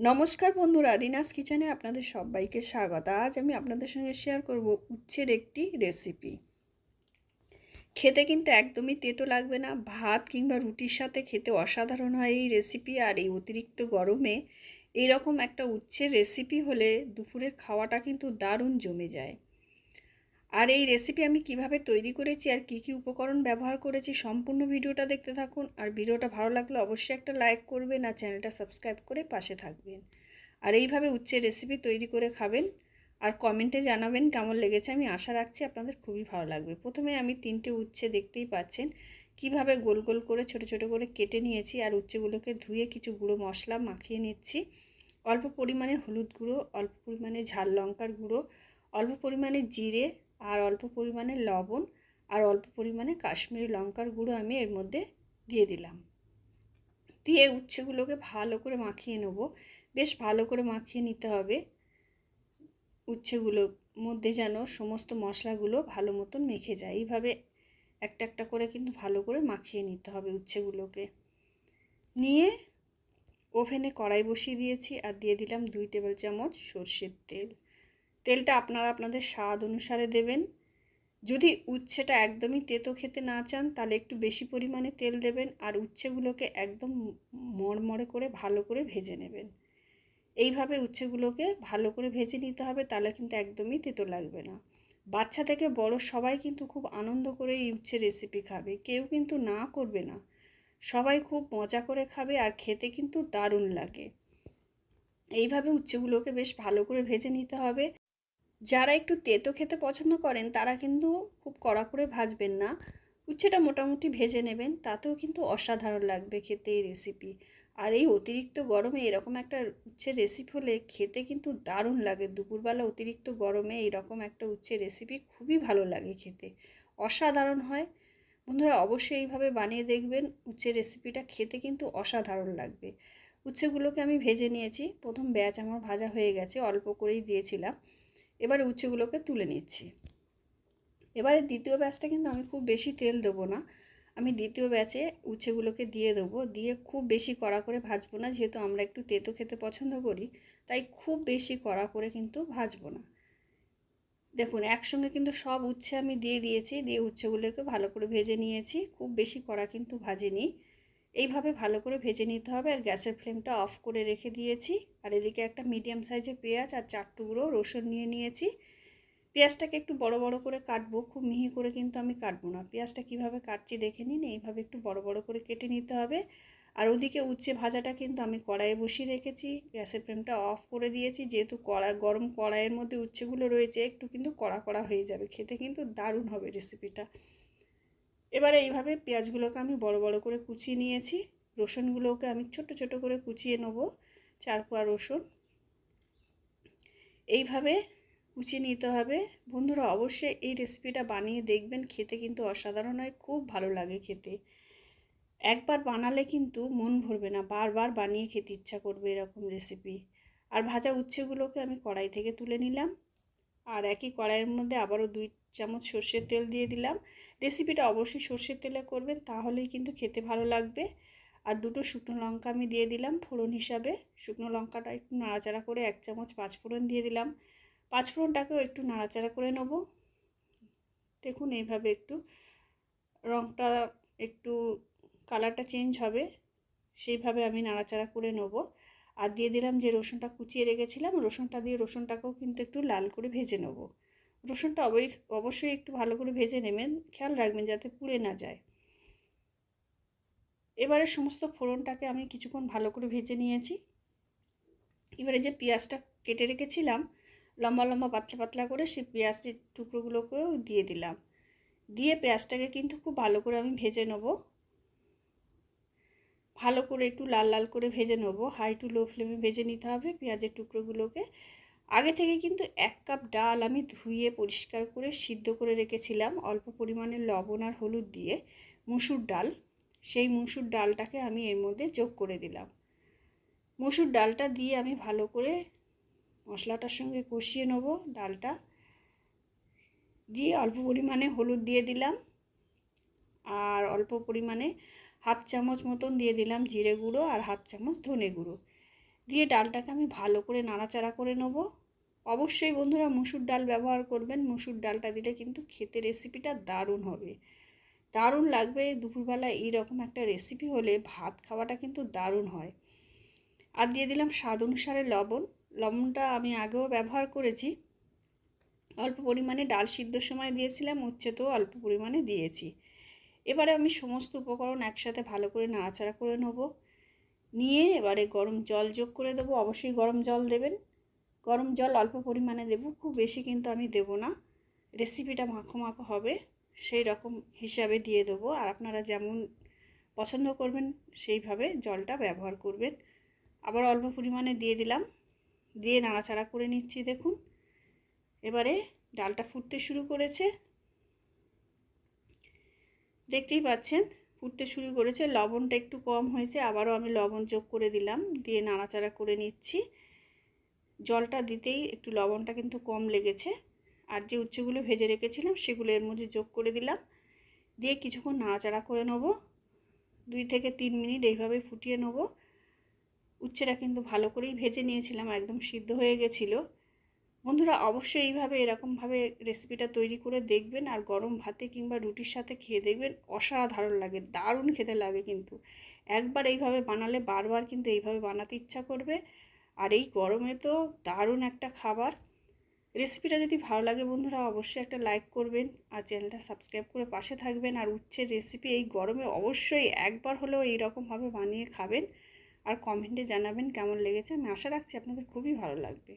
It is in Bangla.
নমস্কার বন্ধুরা, রিনাস কিচেনে আপনাদের সবাইকে স্বাগত। আজ আমি আপনাদের সঙ্গে শেয়ার করব উচ্ছের একটি রেসিপি খেতে কিন্তু একদমই তেতো লাগবে না, ভাত কিংবা রুটির সাথে খেতে অসাধারণ হয় এই রেসিপি আর এই অতিরিক্ত গরমে এইরকম একটা উচ্ছের রেসিপি হলে দুপুরের খাওয়াটা কিন্তু দারুণ জমে যায়। আর এই রেসিপি আমি কীভাবে তৈরি করেছি আর কি কি উপকরণ ব্যবহার করেছি সম্পূর্ণ ভিডিওটা দেখতে থাকুন। আর ভিডিওটা ভালো লাগলে অবশ্যই একটা লাইক করবেন আর চ্যানেলটা সাবস্ক্রাইব করে পাশে থাকবেন। আর এইভাবে উচ্চের রেসিপি তৈরি করে খাবেন। আর কমেন্টে জানাবেন কেমন লেগেছে, আমি আশা রাখছি আপনাদের খুবই ভালো লাগবে। প্রথমে আমি তিনটে উচ্ছে দেখতেই পাচ্ছেন। কীভাবে গোল গোল করে ছোট ছোট করে কেটে নিয়েছি আর উচ্ছেগুলোকে ধুয়ে কিছু গুঁড়ো মশলা মাখিয়ে নিচ্ছি। অল্প পরিমাণে হলুদ গুঁড়ো, অল্প পরিমাণে ঝাল লঙ্কার গুঁড়ো, অল্প পরিমাণে জিরে আর অল্প পরিমাণে লবণ আর অল্প পরিমাণে কাশ্মীরি লঙ্কার গুঁড়ো আমি এর মধ্যে দিয়ে দিলাম। দিয়ে উচ্ছেগুলোকে ভালো করে মাখিয়ে নেব। বেশ ভালো করে মাখিয়ে নিতে হবে। উচ্ছেগুলোর মধ্যে যেন সমস্ত মশলাগুলো ভালো মতন মেখে যায়। এইভাবে একটা একটা করে কিন্তু ভালো করে মাখিয়ে নিতে হবে উচ্ছেগুলোকে। নিয়ে ওভেনে কড়াই বসিয়ে দিয়েছি আর দিয়ে দিলাম দুই টেবিল চামচ সর্ষের তেল। তেলটা আপনারা আপনাদের স্বাদ অনুসারে দেবেন। যদি উচ্ছেটা একদমই তেতো খেতে না চান, তাহলে একটু বেশি পরিমাণে তেল দেবেন আর উচ্ছেগুলোকে একদম মড়মড়ে করে ভালো করে ভেজে নেবেন। এইভাবে উচ্ছেগুলোকে ভালো করে ভেজে নিতে হবে, তাহলে কিন্তু একদমই তেতো লাগবে না। বাচ্চা থেকে বড় সবাই কিন্তু খুব আনন্দ করে এই উচ্ছে রেসিপি খাবে, কেউ কিন্তু না করবে না। সবাই খুব মজা করে খাবে আর খেতে কিন্তু দারুণ লাগে। এইভাবে উচ্ছেগুলোকে বেশ ভালো করে ভেজে নিতে হবে। যারা একটু তেতো খেতে পছন্দ করেন, তারা কিন্তু খুব কড়া করে ভাজবেন না। উচ্ছেটা মোটামুটি ভেজে নেবেন, তাতেও কিন্তু অসাধারণ লাগবে খেতে এই রেসিপি আর এই অতিরিক্ত গরমে এরকম একটা উচ্ছের রেসিপি হলে খেতে কিন্তু দারুণ লাগে। দুপুরবেলা অতিরিক্ত গরমে এরকম একটা উচ্ছের রেসিপি খুবই ভালো লাগে খেতে। অসাধারণ হয়। বন্ধুরা, অবশ্যই এইভাবে বানিয়ে দেখবেন উচ্ছের রেসিপিটা খেতে কিন্তু অসাধারণ লাগবে। উচ্ছেগুলোকে আমি ভেজে নিয়েছি। প্রথম ব্যাচ আমার ভাজা হয়ে গেছে, অল্প করেই দিয়েছিলাম। এবারে উচ্ছেগুলোকে তুলে নিচ্ছি। এবারে দ্বিতীয় ব্যাচটা কিন্তু আমি খুব বেশি তেল দেবো না। আমি দ্বিতীয় ব্যাচে উচ্ছেগুলোকে দিয়ে দেবো। দিয়ে খুব বেশি কড়া করে ভাজবো না, যেহেতু আমরা একটু তেতো খেতে পছন্দ করি, তাই খুব বেশি কড়া করে কিন্তু ভাজবো না। দেখুন, একসঙ্গে কিন্তু সব উচ্ছে আমি দিয়ে দিয়েছি, দিয়ে উচ্ছেগুলোকে ভালো করে ভেজে নিয়েছি। খুব বেশি কড়া কিন্তু ভাজেনি। এইভাবে ভালো করে ভেজে নিতে হবে। আর গ্যাসের ফ্লেমটা অফ করে রেখে দিয়েছি। আর এদিকে একটা মিডিয়াম সাইজের পেঁয়াজ আর চার টুকরো রসুন নিয়ে নিয়েছি। পেঁয়াজটাকে একটু বড় বড় করে কাটবো। খুব মিহি করে কিন্তু আমি কাটবো না। পেঁয়াজটা কীভাবে কাটছি দেখে নিন। এইভাবে একটু বড় বড় করে কেটে নিতে হবে। আর ওদিকে উচ্ছে ভাজাটা কিন্তু আমি কড়াইয়ে বসিয়ে রেখেছি। গ্যাসের ফ্লেমটা অফ করে দিয়েছি। যেহেতু কড়াই গরম কড়াইয়ের মধ্যে উচ্ছেগুলো রয়েছে, একটু কিন্তু কড়া কড়া হয়ে যাবে। খেতে কিন্তু দারুণ হবে রেসিপিটা। এবারে এইভাবে পেঁয়াজগুলোকে আমি বড় বড় করে কুচিয়ে নিয়েছি। রসুনগুলোকে আমি ছোট ছোট করে কুচিয়ে নেব চার পোয়া রসুন। এইভাবে কুচিয়ে নিতে হবে। বন্ধুরা, অবশ্যই এই রেসিপিটা বানিয়ে দেখবেন, খেতে কিন্তু অসাধারণ হয়, খুব ভালো লাগে খেতে। একবার বানালে কিন্তু মন ভরবে না, বারবার বানিয়ে খেতে ইচ্ছা করবে এরকম রেসিপি। আর ভাজা উচ্ছেগুলোকে আমি কড়াই থেকে তুলে নিলাম। আর একই কড়াইয়ের মধ্যে আবারও দুই চামচ সর্ষের তেল দিয়ে দিলাম। রেসিপিটা অবশ্যই সর্ষের তেলে করবেন, তাহলেই কিন্তু খেতে ভালো লাগবে। আর দুটো শুকনো লঙ্কা আমি দিয়ে দিলাম ফোড়ন হিসাবে। শুকনো লঙ্কাটা একটু নাড়াচাড়া করে এক চামচ পাঁচফোড়ন দিয়ে দিলাম। পাঁচফোড়নটাকেও একটু নাড়াচাড়া করে নেব। দেখুন এইভাবে একটু রঙটা একটু কালারটা চেঞ্জ হবে, সেইভাবে আমি নাড়াচাড়া করে নেব। আর দিয়ে দিলাম যে রসুনটা কুচিয়ে রেখেছিলাম, রসুনটা দিয়ে রসুনটাকেও কিন্তু একটু লাল করে ভেজে নেব। রসুনটা অবশ্যই একটু ভালো করে ভেজে নেবেন, খেয়াল রাখবেন যাতে পুড়ে না যায়। এবারে সমস্ত ফোড়নটাকে আমি কিছুক্ষণ ভালো করে ভেজে নিয়েছি। এবারে যে পেঁয়াজটা কেটে রেখেছিলাম, লম্বা লম্বা পাতলা পাতলা করে সেই পেঁয়াজের টুকরোগুলোকেও দিয়ে দিলাম। দিয়ে পেঁয়াজটাকে কিন্তু খুব ভালো করে আমি ভেজে নেব। ভালো করে একটু লাল লাল করে ভেজে নেব। হাই টু লো ফ্লেমে ভেজে নিতে হবে পেঁয়াজের টুকরোগুলোকে। আগে থেকে কিন্তু এক কাপ ডাল আমি ধুয়ে পরিষ্কার করে সিদ্ধ করে রেখেছিলাম অল্প পরিমাণে লবণ আর হলুদ দিয়ে মুসুর ডাল। সেই মুসুর ডালটাকে আমি এর মধ্যে যোগ করে দিলাম। মুসুর ডালটা দিয়ে আমি ভালো করে মশলাটার সঙ্গে কষিয়ে নেব ডালটা। দিয়ে অল্প পরিমাণে হলুদ দিয়ে দিলাম। আর অল্প পরিমাণে হাফ চামচ মতন দিয়ে দিলাম জিরে গুঁড়ো আর হাফ চামচ ধনে গুঁড়ো। দিয়ে ডালটাকে আমি ভালো করে নাড়াচাড়া করে নেব। অবশ্যই বন্ধুরা মুসুর ডাল ব্যবহার করবেন। মুসুর ডালটা দিলে কিন্তু খেতে রেসিপিটা দারুণ হবে। দারুণ লাগবে। দুপুরবেলা এইরকম একটা রেসিপি হলে ভাত খাওয়াটা কিন্তু দারুণ হয়। আর দিয়ে দিলাম স্বাদ অনুসারে লবণ। লবণটা আমি আগেও ব্যবহার করেছি। অল্প পরিমাণে ডাল সিদ্ধর সময় দিয়েছিলাম উচ্ছেতেও অল্প পরিমাণে দিয়েছি। এবারে আমি সমস্ত উপকরণ একসাথে ভালো করে নাড়াচাড়া করে নেব। নিয়ে এবারে গরম জল যোগ করে দেবো। অবশ্যই গরম জল দেবেন। গরম জল অল্প পরিমাণে দেব। খুব বেশি কিন্তু আমি দেব না। রেসিপিটা মাখো মাখো হবে। সেই রকম হিসাবে দিয়ে দেবো। আর আপনারা যেমন পছন্দ করবেন, সেইভাবে জলটা ব্যবহার করবেন। আবার অল্প পরিমাণে দিয়ে দিলাম। দিয়ে নাড়াচাড়া করে নিচ্ছি, দেখুন। এবারে ডালটা ফুটতে শুরু করেছে। দেখতেই পাচ্ছেন, ফুটতে শুরু করেছে, লবণটা একটু কম হয়েছে, আবারও আমি লবণ যোগ করে দিলাম, দিয়ে নাড়াচাড়া করে নিচ্ছি। জলটা দিতেই একটু লবণটা কিন্তু কম লেগেছে, আর যে উচ্চগুলো ভেজে রেখেছিলাম সেগুলো এর মধ্যে যোগ করে দিলাম। দিয়ে কিছুক্ষণ নাড়াচাড়া করে নেব, দুই থেকে তিন মিনিট এইভাবে ফুটিয়ে নেব। উচ্ছেটা কিন্তু ভালো করেই ভেজে নিয়েছিলাম, একদম সিদ্ধ হয়ে গেছিল। বন্ধুরা অবশ্যই এইভাবে এরকমভাবে রেসিপিটা তৈরি করে দেখবেন আর গরম ভাতে কিংবা রুটির সাথে খেয়ে দেখবেন অসাধারণ লাগে, দারুণ খেতে লাগে কিন্তু। একবার এইভাবে বানালে বারবার কিন্তু এইভাবে বানাতে ইচ্ছা করবে। আর এই গরমে তো দারুণ একটা খাবার। রেসিপিটা যদি ভালো লাগে বন্ধুরা অবশ্যই একটা লাইক করবেন আর চ্যানেলটা সাবস্ক্রাইব করে পাশে থাকবেন। আর উচ্ছের রেসিপি এই গরমে অবশ্যই একবার হলেও এইরকমভাবে বানিয়ে খাবেন। আর কমেন্টে জানাবেন কেমন লেগেছে। আমি আশা রাখছি আপনাদের খুবই ভালো লাগবে।